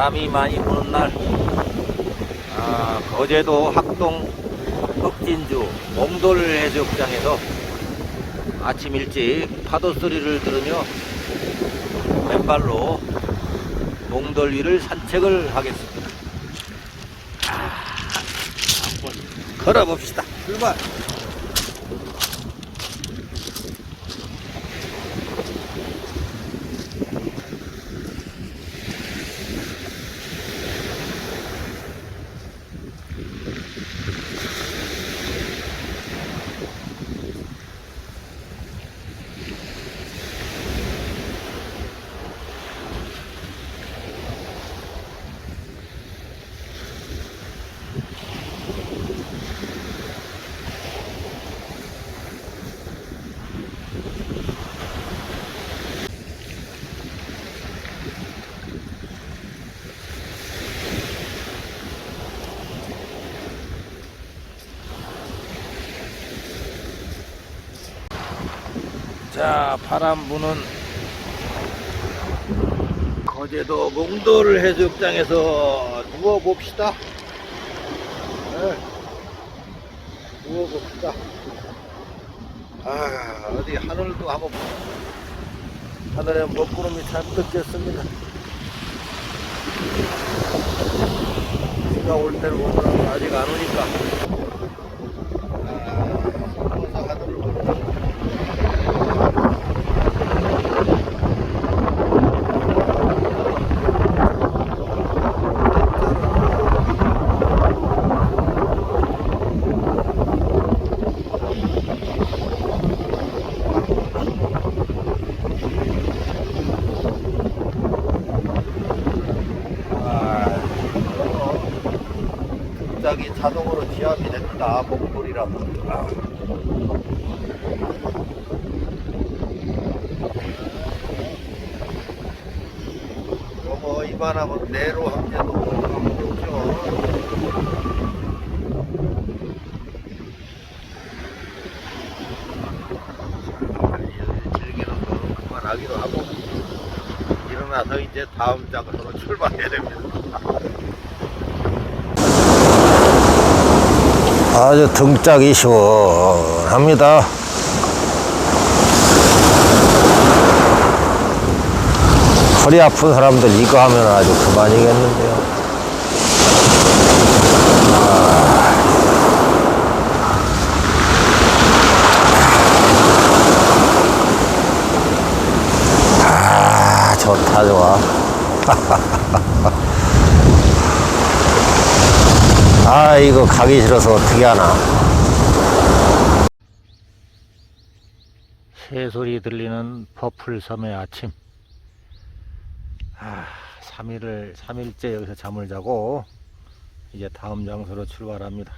바람이 많이 부는 날 아, 거제도 학동 흑진주 몽돌 해수욕장에서 아침 일찍 파도 소리를 들으며 맨발로 몽돌 위를 산책을 하겠습니다. 아, 한번 걸어봅시다. 출발! 자, 바람 부는 거제도 몽돌 해수욕장에서 누워봅시다. 네. 누워봅시다. 아, 어디 하늘도 한번, 하늘에 먹구름이 잔뜩 꼈습니다. 비가 올 때를 보면 아직 안 오니까. 아, 하늘을 보면 아, 갑 자동으로 지압이 됩니다. 이거 뭐 이만하면 내로. 즐기는 거 그만하기로 하고 일어나서 이제 다음 장소로 출발해야 됩니다. 아주 등짝이 시원합니다. 허리 아픈 사람들 이거 하면 아주 그만이겠는데요. 아, 좋다, 좋아. 아, 이거 가기 싫어서 어떻게 하나. 새소리 들리는 퍼플섬의 아침. 아, 3일을, 3일째 여기서 잠을 자고, 이제 다음 장소로 출발합니다.